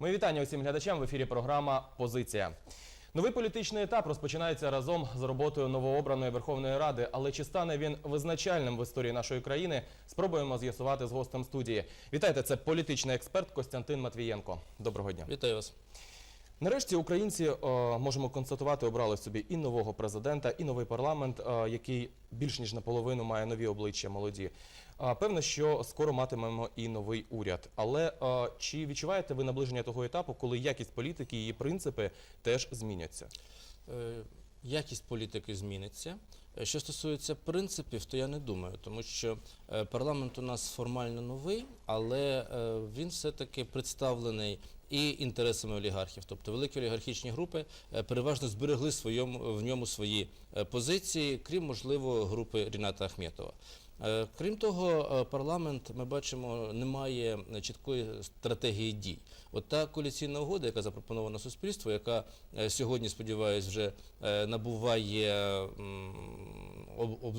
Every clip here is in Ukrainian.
Мої вітання усім глядачам в ефірі програма Позиція. Новий політичний етап розпочинається разом з роботою новообраної Верховної Ради. Але чи стане він визначальним в історії нашої країни? Спробуємо з'ясувати з гостем студії. Вітайте, це політичний експерт Костянтин Матвієнко. Доброго дня. Вітаю вас. Нарешті українці е, можемо констатувати, обрали собі і нового президента, і новий парламент, е, який більш ніж наполовину має нові обличчя молоді. Е, Певно, що скоро матимемо і новий уряд. Але чи відчуваєте ви наближення того етапу, коли якість політики і її принципи теж зміняться? Якість політики зміниться. Що стосується принципів, то я не думаю, тому що парламент у нас формально новий, але він все-таки представлений і інтересами олігархів. Тобто великі олігархічні групи е, переважно зберегли своєму, в ньому свої е, позиції, крім, можливо, групи Ріната Ахметова. Е, Крім того, парламент, ми бачимо, не має чіткої стратегії дій. От та коаліційна угода, яка запропонована суспільству, яка сьогодні, сподіваюсь, вже набуває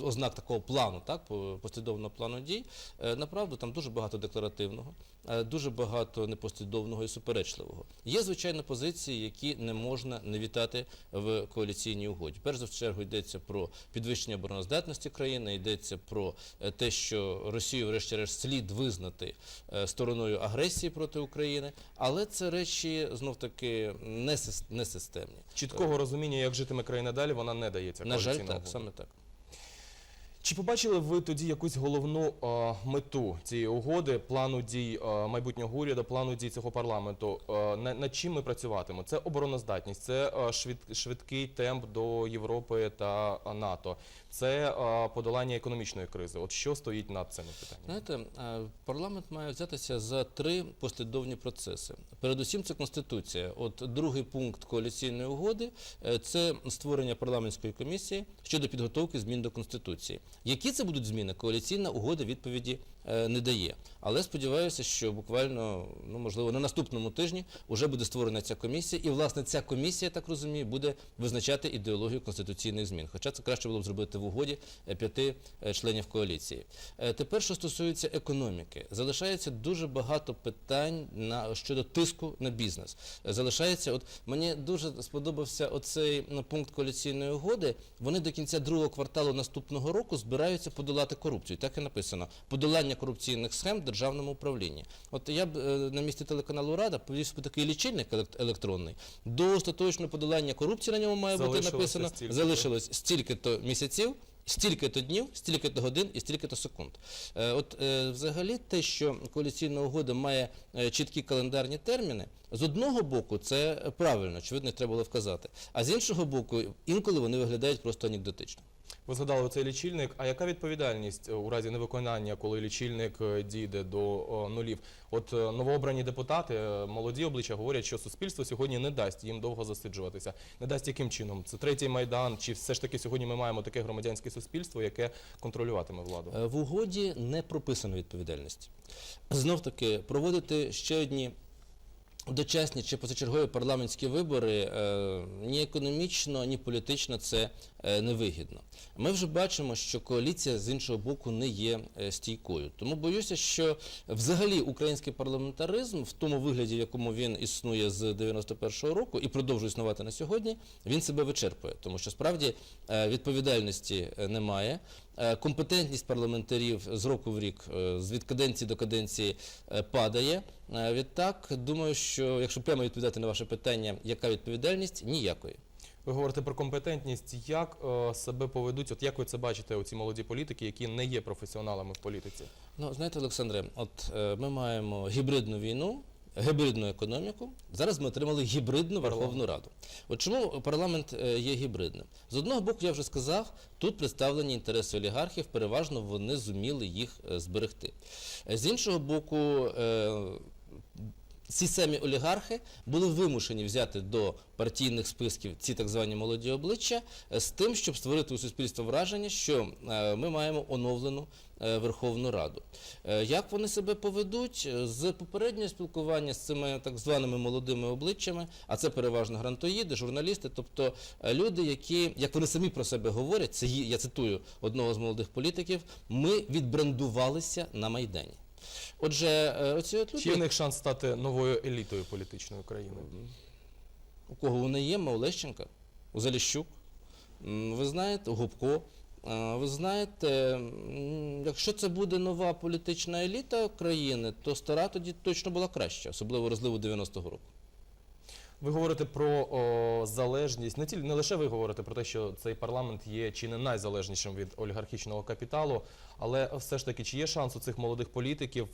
ознак такого плану, так, по- послідовного плану дій, е, направду там дуже багато декларативного, е, дуже багато непослідовного і суперечливого. Є, звичайно, позиції, які не можна не вітати в коаліційній угоді. Перш за чергу йдеться про підвищення обороноздатності країни, йдеться про е, те, що Росію, врешті-решт, слід визнати стороною агресії проти України, але це речі знов таки не, системні. Чіткого розуміння, як житиме країна далі, вона не дається. На жаль, так, саме так. Чи побачили ви тоді якусь головну е, мету цієї угоди, плану дій е, майбутнього уряду, плану дій цього парламенту? Е, на, над чим ми працюватимемо? Це обороноздатність, це е, швид, швидкий темп до Європи та НАТО, це е, подолання економічної кризи. От що стоїть над цими питаннями? Знаєте, парламент має взятися за три послідовні процеси. Передусім, це конституція. От другий пункт коаліційної угоди це створення парламентської комісії щодо підготовки змін до конституції. Які це будуть зміни? Коаліційна угода відповіді е, не дає. Але сподіваюся, що буквально, ну можливо, на наступному тижні вже буде створена ця комісія, і власне ця комісія, так розумію, буде визначати ідеологію конституційних змін. Хоча це краще було б зробити в угоді е, п'яти е, членів коаліції. Тепер, що стосується економіки, залишається дуже багато питань на щодо тиску на бізнес. Залишається, от мені дуже сподобався оцей ну, пункт коаліційної угоди. Вони до кінця другого кварталу наступного року збираються подолати корупцію. Так і написано: подолання корупційних схем в державному управлінні. От я б е, на місці телеканалу Рада повів би такий лічильник електронний. До остаточного подолання корупції на ньому має бути написано стільки-то. залишилось стільки-то місяців. Стільки-то днів, стільки-то годин і стільки-то секунд. Е, от е, взагалі те, що коаліційна угода має чіткі календарні терміни, з одного боку це правильно, очевидно, треба було вказати. А з іншого боку, інколи вони виглядають просто анекдотично. Ви згадали цей лічильник. А яка відповідальність е, у разі невиконання, коли лічильник е, дійде до нулів? От е, новообрані депутати, молоді обличчя говорять, що суспільство сьогодні не дасть їм довго засиджуватися. Не дасть яким чином? Це третій майдан, чи все ж таки сьогодні ми маємо таке громадянське суспільство, яке контролюватиме владу? В угоді не прописано відповідальність. Знов таки проводити ще одні. Дочасні чи позачергові парламентські вибори е, ні економічно, ні політично це е, невигідно. Ми вже бачимо, що коаліція з іншого боку не є е, стійкою. Тому боюся, що взагалі український парламентаризм в тому вигляді, в якому він існує з 91-го року і продовжує існувати на сьогодні, він себе вичерпує, тому що справді відповідальності немає. Е, Компетентність парламентарів з року в рік, е, від каденції до каденції е, падає. Відтак, думаю, що якщо прямо відповідати на ваше питання, яка відповідальність, ніякої. Ви говорите про компетентність. Як е, себе поведуть? От як ви це бачите, оці молоді політики, які не є професіоналами в політиці? Ну, знаєте, Олександре, от е, ми маємо гібридну війну, гібридну економіку. Зараз ми отримали гібридну Верховну Раду. От чому парламент е, є гібридним? З одного боку, я вже сказав, тут представлені інтереси олігархів, переважно вони зуміли їх е, зберегти. Е, З іншого боку, ці самі олігархи були вимушені взяти до партійних списків ці так звані молоді обличчя е, з тим, щоб створити у суспільство враження, що е, ми маємо оновлену е, Верховну Раду. Як вони себе поведуть з попереднього спілкування з цими так званими молодими обличчями, а це переважно грантоїди, журналісти, тобто люди, які, як вони самі про себе говорять, це я цитую одного з молодих політиків, ми відбрендувалися на майдані. Отже, е, оці от люди, Чи є в них шанс стати новою елітою політичної країни? у кого вони є, у Лещенка, у Заліщук, ви знаєте, Губко. Ви знаєте, якщо це буде нова політична еліта країни, то стара тоді точно була краща, особливо розливу 90-го року. Ви говорите про о, залежність. Не тільки не лише ви говорите про те, що цей парламент є чи не найзалежнішим від олігархічного капіталу, але все ж таки, чи є шанс у цих молодих політиків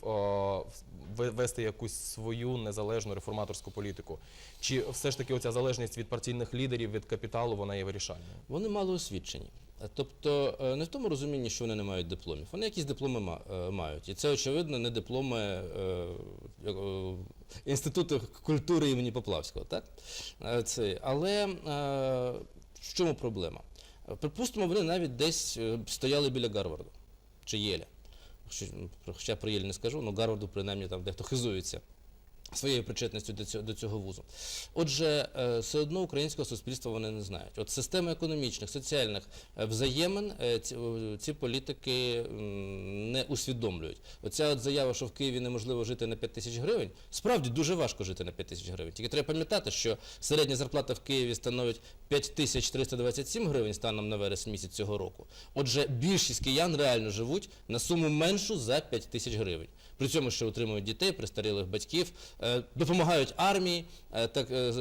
вести якусь свою незалежну реформаторську політику? Чи все ж таки оця залежність від партійних лідерів, від капіталу, вона є вирішальною? Вони мало освічені. Е, Тобто е, не в тому розумінні, що вони не мають дипломів. Вони якісь дипломи е, мають. І це, очевидно, не дипломи е, е, Інституту культури імені Поплавського. Так? Е, Це. Але е, в чому проблема? Е, Припустимо, вони навіть десь е, стояли біля Гарварду чи Єля. Ну, Хоча про Єль не скажу, але Гарварду принаймні там дехто хизується своєю причетністю до цього, до цього вузу. Отже, е, все одно українського суспільства вони не знають. От системи економічних, соціальних е, взаємин е, ці, ці політики не усвідомлюють. Оця от заява, що в Києві неможливо жити на 5 тисяч гривень, справді дуже важко жити на 5 тисяч гривень. Тільки треба пам'ятати, що середня зарплата в Києві становить 5 тисяч 327 гривень станом на вересень місяць цього року. Отже, більшість киян реально живуть на суму меншу за 5 тисяч гривень. При цьому ще утримують дітей, престарілих батьків, е, допомагають армії е, так, е,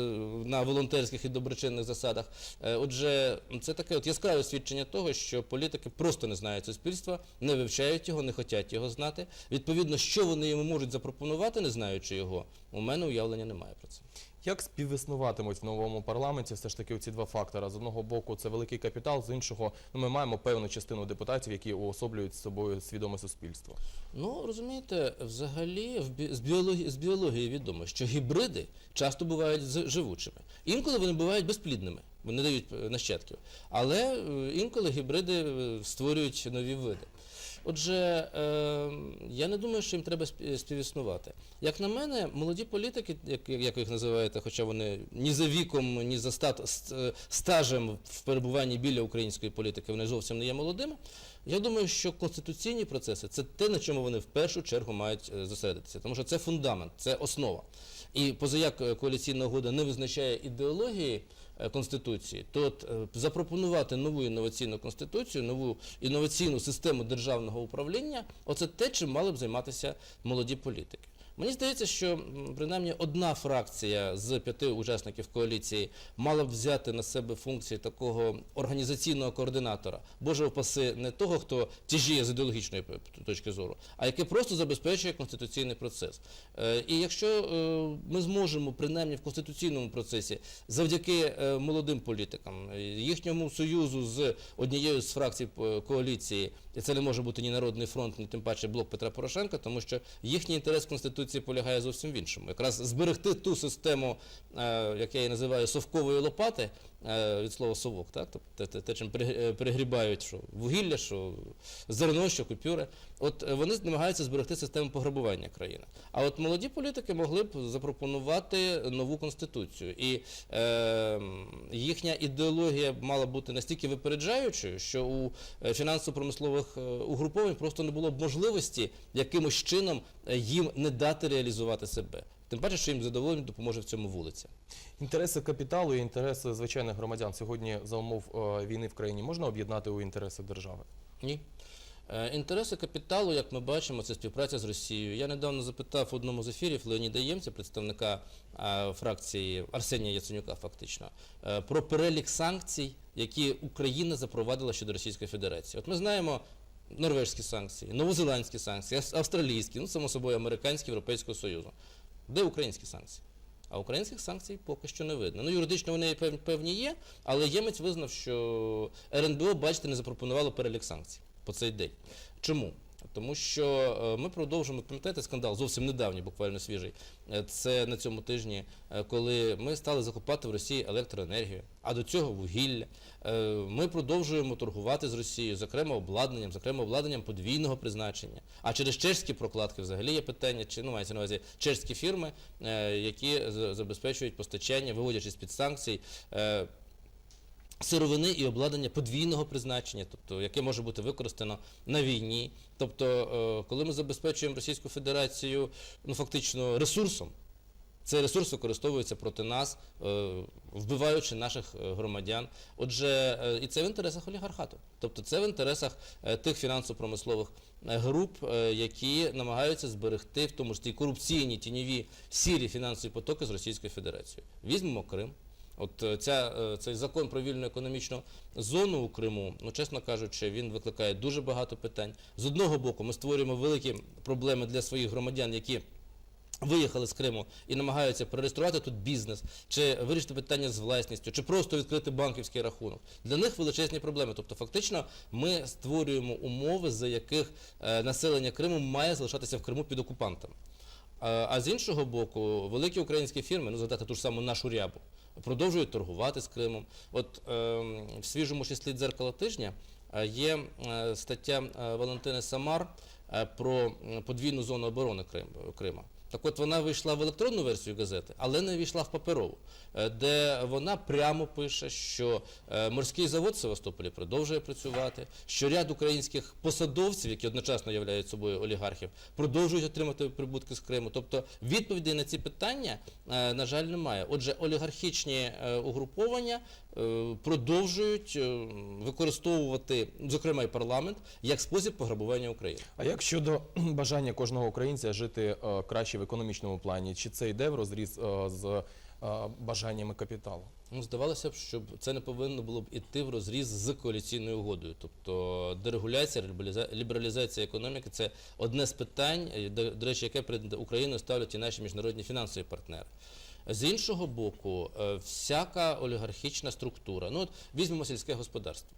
на волонтерських і доброчинних засадах. Отже, це таке от яскраве свідчення того, що політики просто не знають суспільства, не вивчають його, не хочуть його знати. Відповідно, що вони йому можуть запропонувати, не знаючи його, у мене уявлення немає про це. Як співіснуватимуть в новому парламенті все ж таки ці два фактори? З одного боку, це великий капітал, з іншого, ну ми маємо певну частину депутатів, які уособлюють з собою свідоме суспільство. Ну, розумієте, взагалі з, біології, з біології відомо, що гібриди часто бувають живучими. Інколи вони бувають безплідними, вони дають е, нащадків. Але е, інколи гібриди е, створюють нові види. Отже, е, я не думаю, що їм треба співіснувати. Як на мене, молоді політики, як, як ви їх називаєте, хоча вони ні за віком, ні за е, стажем в перебуванні біля української політики, вони зовсім не є молодими. Я думаю, що конституційні процеси це те, на чому вони в першу чергу мають е, зосередитися, тому що це фундамент, це основа. І позаяк е, коаліційна угода не визначає ідеології е, конституції, то от, запропонувати нову інноваційну конституцію, нову інноваційну систему державного управління, оце те, чим мали б займатися молоді політики. Мені здається, що принаймні одна фракція з п'яти учасників коаліції мала б взяти на себе функції такого організаційного координатора. Боже впаси не того, хто тяжіє з ідеологічної точки зору, а який просто забезпечує конституційний процес. Е, І якщо е, ми зможемо принаймні в конституційному процесі завдяки е, молодим політикам, їхньому союзу з однією з фракцій коаліції, і це не може бути ні Народний фронт, ні тим паче блок Петра Порошенка, тому що їхній інтерес в Конституції полягає зовсім в іншому. Якраз зберегти ту систему, е, як я її називаю, совкової лопати від слова совок, так? тобто те, чим е, перегрібають що вугілля, що зерно, що купюри. От е, вони намагаються зберегти систему пограбування країни. А от молоді політики могли б запропонувати нову конституцію. І е, їхня ідеологія мала бути настільки випереджаючою, що у е, фінансово-промислових е, угруповань просто не було б можливості якимось чином е, їм не дати реалізувати себе. Тим паче, що їм задоволення допоможе в цьому вулиця. Інтереси капіталу і інтереси звичайних громадян сьогодні за умов е, війни в країні можна об'єднати у інтереси держави? Ні. Е, Інтереси капіталу, як ми бачимо, це співпраця з Росією. Я недавно запитав в одному з ефірів Леоніда Ємця, представника е, фракції Арсенія Яценюка, фактично, про перелік санкцій, які Україна запровадила щодо Російської Федерації. От ми знаємо норвежські санкції, новозеландські санкції, австралійські, ну само собою американські Європейського Союзу. Де українські санкції? А українських санкцій поки що не видно. Ну, юридично вони пев- певні є, але Ємець визнав, що РНБО, бачите, не запропонувало перелік санкцій по цей день. Чому? Тому що е, ми продовжуємо, пам'ятаєте, скандал зовсім недавній, буквально свіжий. Е, Це на цьому тижні, е, коли ми стали закупати в Росії електроенергію, а до цього вугілля. Ми продовжуємо торгувати з Росією, зокрема обладнанням, зокрема обладнанням подвійного призначення. А через чешські прокладки взагалі є питання, чи ну мається на увазі чешські фірми, які з- забезпечують постачання, виводячись під санкцій. Сировини і обладнання подвійного призначення, тобто яке може бути використано на війні. Тобто, е, коли ми забезпечуємо Російську Федерацію ну фактично ресурсом, цей ресурс використовується проти нас, е, вбиваючи наших е, громадян. Отже, і це в інтересах олігархату. Тобто це в інтересах тих фінансово-промислових груп, які намагаються зберегти в тому числі і корупційні тіньові сірі фінансові потоки з Російською Федерацією. Візьмемо Крим. От е, ця, е, цей закон про вільну економічну зону у Криму, ну чесно кажучи, він викликає дуже багато питань. З одного боку, ми створюємо великі проблеми для своїх громадян, які виїхали з Криму і намагаються перереєструвати тут бізнес, чи вирішити питання з власністю, чи просто відкрити банківський рахунок. Для них величезні проблеми. Тобто, фактично, ми створюємо умови, за яких е, населення Криму має залишатися в Криму під окупантами. А, з іншого боку, великі українські фірми, ну згадати ту ж саму нашу рябу, продовжують торгувати з Кримом. От е, в свіжому числі дзеркала тижня е, є е, стаття е, Валентини Самар про подвійну зону оборони Крим, Крима. Так от вона вийшла в електронну версію газети, але не війшла в паперову, е, де вона прямо пише, що е, морський завод Севастополі продовжує працювати, що ряд українських посадовців, які одночасно являють собою олігархів, продовжують отримати прибутки з Криму. Тобто відповідей на ці питання, е, на жаль, немає. Отже, олігархічні угруповання продовжують е, використовувати, зокрема і парламент, як спосіб пограбування України. А як щодо бажання кожного українця жити е, краще в економічному плані, чи це йде в розріз е, з е, бажаннями капіталу? Ну, здавалося б, що це не повинно було б іти в розріз з коаліційною угодою. Тобто дерегуляція, лібераліза- лібералізація економіки це одне з питань, е, до речі, яке перед Україною ставлять і наші міжнародні фінансові партнери. З іншого боку, е, всяка олігархічна структура, ну от візьмемо сільське господарство.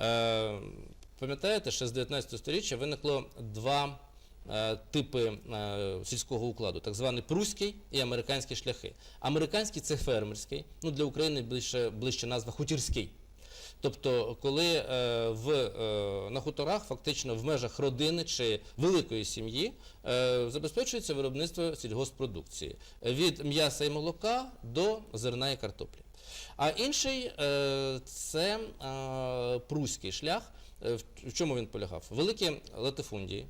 Е, Пам'ятаєте, ще з 19 століття виникло два е, типи сільського укладу, так званий пруський і американські шляхи. Американський це фермерський, ну для України ближче, ближче назва хутірський. Тобто, коли е, в, е, на хуторах фактично в межах родини чи великої сім'ї е, забезпечується виробництво сільгоспродукції від м'яса і молока до зерна і картоплі. А інший це пруський шлях. В чому він полягав? Великі латифундії,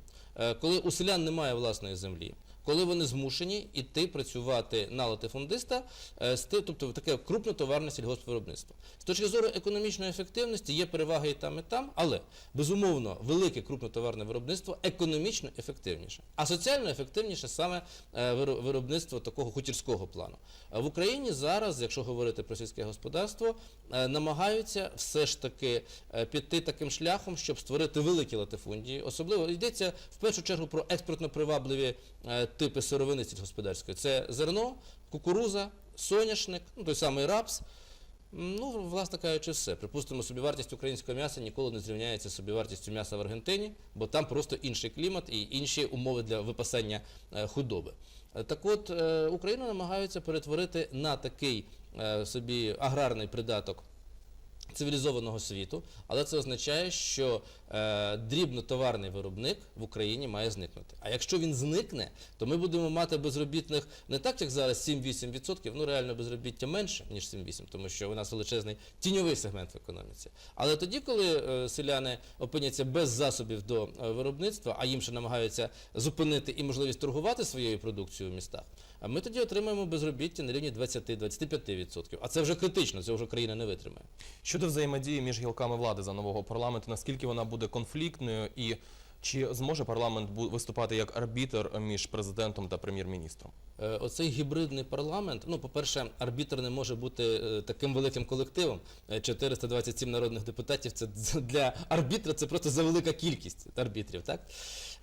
коли у селян немає власної землі, коли вони змушені йти працювати на латифундиста, е, тобто таке крупнотоварне сільгоспвиробництво. З точки зору економічної ефективності є переваги і там, і там, але безумовно велике крупнотоварне виробництво економічно ефективніше, а соціально ефективніше саме е, виробництво такого хутірського плану. Е, В Україні зараз, якщо говорити про сільське господарство, намагаються все ж таки піти таким шляхом, щоб створити великі латифундії. Особливо йдеться в першу чергу про експортно привабливі типи сировини сільськогосподарської. Це зерно, кукуруза, соняшник, ну той самий рапс. Ну, власне кажучи, все. Припустимо, собівартість українського м'яса ніколи не зрівняється з собівартістю м'яса в Аргентині, бо там просто інший клімат і інші умови для випасання е, худоби. Е, Так от, е, Україну намагаються перетворити на такий собі аграрний придаток цивілізованого світу, але це означає, що е, дрібнотоварний виробник в Україні має зникнути. А якщо він зникне, то ми будемо мати безробітних не так, як зараз 7-8%, ну реально безробіття менше, ніж 7-8%, тому що у нас величезний тіньовий сегмент в економіці. Але тоді, коли е, селяни опиняться без засобів до е, виробництва, а їм ще намагаються зупинити і можливість торгувати своєю продукцією в містах, а ми тоді отримаємо безробіття на рівні 20-25%. А це вже критично, це вже країна не витримає. Щодо взаємодії між гілками влади за нового парламенту, наскільки вона буде конфліктною і чи зможе парламент виступати як арбітр між президентом та прем'єр-міністром? Е, Оцей гібридний парламент, ну, по-перше, арбітр не може бути е, таким великим колективом. Е, 427 народних депутатів це для арбітра це просто завелика кількість арбітрів. Так?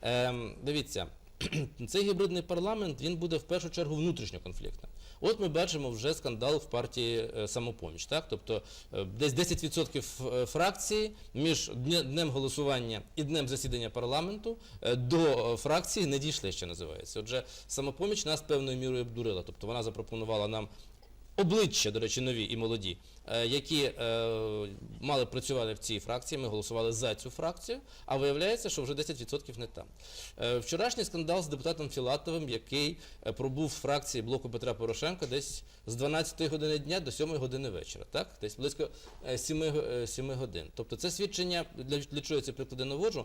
Ем, дивіться, цей гібридний парламент він буде в першу чергу внутрішньоконфліктним. От ми бачимо вже скандал в партії е, самопоміч. Так? Тобто е, десь 10% е, фракції між днем голосування і днем засідання парламенту до фракції не дійшли, ще називається. Отже, самопоміч нас певною мірою обдурила. Тобто вона запропонувала нам обличчя, до речі, нові і молоді, е, які е, мали працювати в цій фракції, ми голосували за цю фракцію, а виявляється, що вже 10% не там. Е, Вчорашній скандал з депутатом Філатовим, який пробув в фракції блоку Петра Порошенка десь з 12 години дня до 7 години вечора, так? Десь близько е, 7, е, 7 годин. Тобто це свідчення, для, чого я ці приклади наводжу.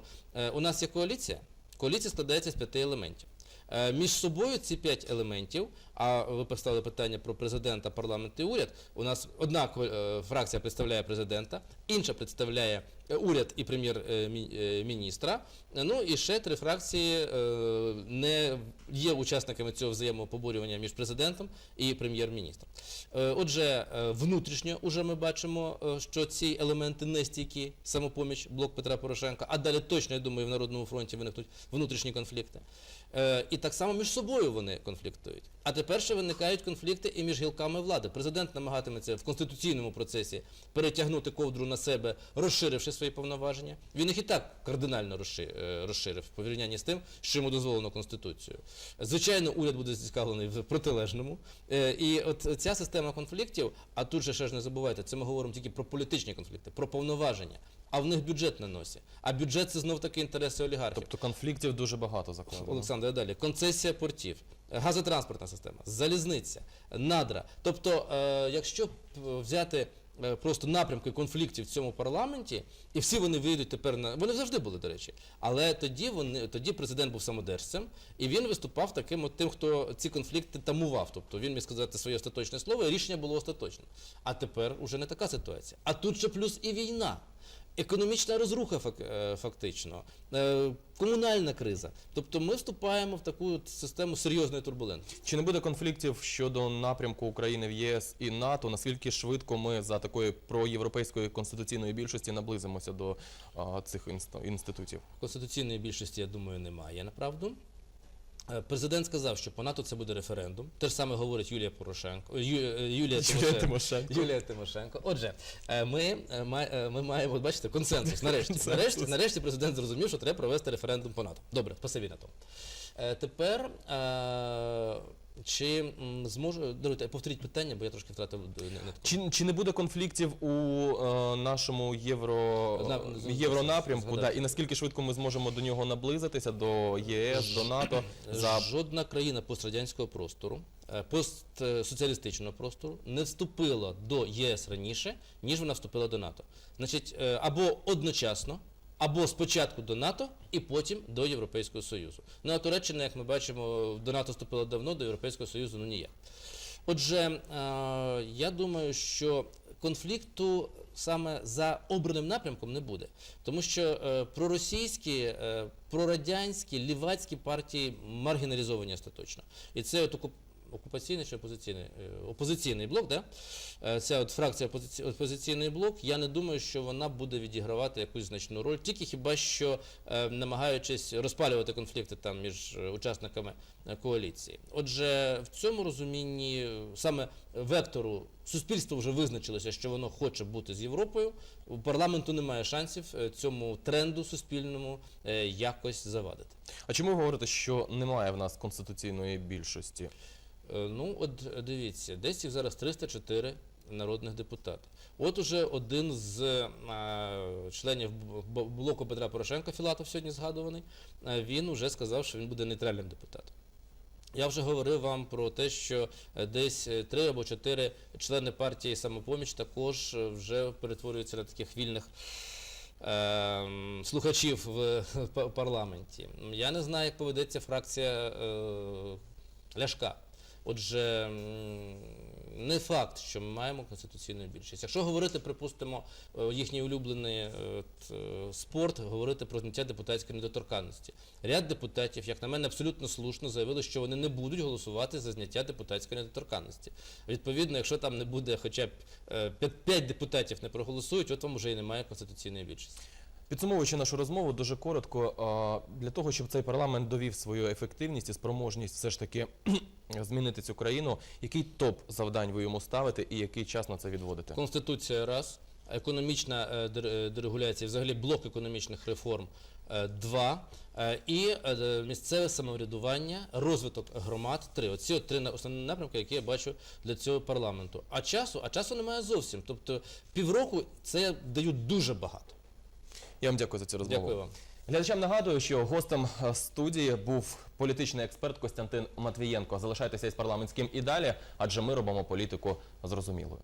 У нас є коаліція, коаліція складається з п'яти елементів. Е, Між собою ці п'ять елементів, а ви поставили питання про президента, парламент і уряд. У нас одна е, фракція представляє президента, інша представляє е, уряд і прем'єр-міністра. Ну і ще три фракції не є учасниками цього взаємопоборювання між президентом і прем'єр-міністром. Отже, внутрішньо уже ми бачимо, що ці елементи не стійкі, самопоміч, блок Петра Порошенка, а далі точно, я думаю, в Народному фронті виникнуть внутрішні конфлікти. Е, І так само між собою вони конфліктують. А тепер ще виникають конфлікти і між гілками влади. Президент намагатиметься в конституційному процесі перетягнути ковдру на себе, розширивши свої повноваження. Він їх і так кардинально е, розширив в порівнянні з тим, що йому дозволено Конституцією. Звичайно, уряд буде зацікавлений в протилежному. Е, І от ця система конфліктів, а тут же ще ж не забувайте, це ми говоримо тільки про політичні конфлікти, про повноваження. А в них бюджет на носі. А бюджет це знов таки інтереси олігархів. Тобто конфліктів дуже багато закладено. Олександр, далі. Концесія портів, газотранспортна система, залізниця, надра. Тобто, е, якщо е, взяти е, просто напрямки конфліктів в цьому парламенті, і всі вони вийдуть тепер на. Вони завжди були, до речі. Але тоді вони тоді президент був самодержцем, і він виступав таким от тим, хто ці конфлікти тамував. Тобто він міг сказати своє остаточне слово, і рішення було остаточним. А тепер уже не така ситуація. А тут ще плюс і війна. Економічна розруха е, фактично, е, комунальна криза. Тобто ми вступаємо в таку систему серйозної турбулентності. Чи не буде конфліктів щодо напрямку України в ЄС і НАТО? Наскільки швидко ми за такої проєвропейської конституційної більшості наблизимося до цих інст- інститутів? Конституційної більшості, я думаю, немає направду. Е, Президент сказав, що по НАТО це буде референдум. Те ж саме говорить Юлія Порошенко. Ю- е, Юлія Тимошенко. Тимошенко. Юлія Тимошенко. Отже, е, ми, е, е, ми маємо, бачите, консенсус. Нарешті. Консенсус. Нарешті, нарешті президент зрозумів, що треба провести референдум по НАТО. Добре, спасибі на тому. Е, Тепер. Е, Чи зможу даруйте, повторіть питання, бо я трошки втратив е, нитку. Чи, чи не буде конфліктів у е, нашому євро, На- з- євронапрямку? Да, і наскільки швидко ми зможемо до нього наблизитися, до ЄС, до НАТО? За Жодна країна пострадянського простору, е, постсоціалістичного простору не вступила до єС раніше, ніж вона вступила до НАТО. Значить, е, або одночасно, або спочатку до НАТО і потім до Європейського Союзу. Ну а Туреччина, як ми бачимо, до НАТО вступила давно, до Європейського Союзу ну ніяк. Отже, е, я думаю, що конфлікту саме за обраним напрямком не буде, тому що е, проросійські, е, прорадянські, лівацькі партії маргіналізовані остаточно. І це от окупаційний чи опозиційний Е, опозиційний блок, да? Е, ця от фракція опозиці- опозиційний блок. Я не думаю, що вона буде відігравати якусь значну роль, тільки хіба що е, намагаючись розпалювати конфлікти там між учасниками коаліції. Отже, в цьому розумінні саме вектору суспільство вже визначилося, що воно хоче бути з Європою. У парламенту немає шансів цьому тренду суспільному якось завадити. а чому ви говорите, що немає в нас конституційної більшості? Е, Ну, от дивіться, десь їх зараз 304 народних депутати. От уже один з е, членів блоку Петра Порошенка, Філатов сьогодні згадуваний, е, він вже сказав, що він буде нейтральним депутатом. Я вже говорив вам про те, що десь три або чотири члени партії самопоміч також вже перетворюються на таких вільних ем, слухачів в парламенті. Я не знаю, як поведеться фракція Ляшка. Отже, не факт, що ми маємо конституційну більшість. Якщо говорити, припустимо, е, їхній улюблений е, е, спорт, говорити про зняття депутатської недоторканності. Ряд депутатів, як на мене, абсолютно слушно заявили, що вони не будуть голосувати за зняття депутатської недоторканності. Відповідно, якщо там не буде хоча б 5 депутатів не проголосують, от вам вже і немає конституційної більшості. Підсумовуючи нашу розмову, дуже коротко, для того, щоб цей парламент довів свою ефективність і спроможність все ж таки змінити цю країну, який топ завдань ви йому ставите і який час на це відводите? Конституція раз, економічна е, е, дерегуляція, взагалі блок економічних реформ е, два, і місцеве самоврядування, розвиток громад три. Оці три основні напрямки, які я бачу для цього парламенту. А часу, а часу немає зовсім. Тобто півроку це дають дуже багато. Я вам дякую за цю розмову. Дякую вам. Глядачам нагадую, що гостем е, студії був політичний експерт Костянтин Матвієнко. Залишайтеся із парламентським і далі, адже ми робимо політику зрозумілою.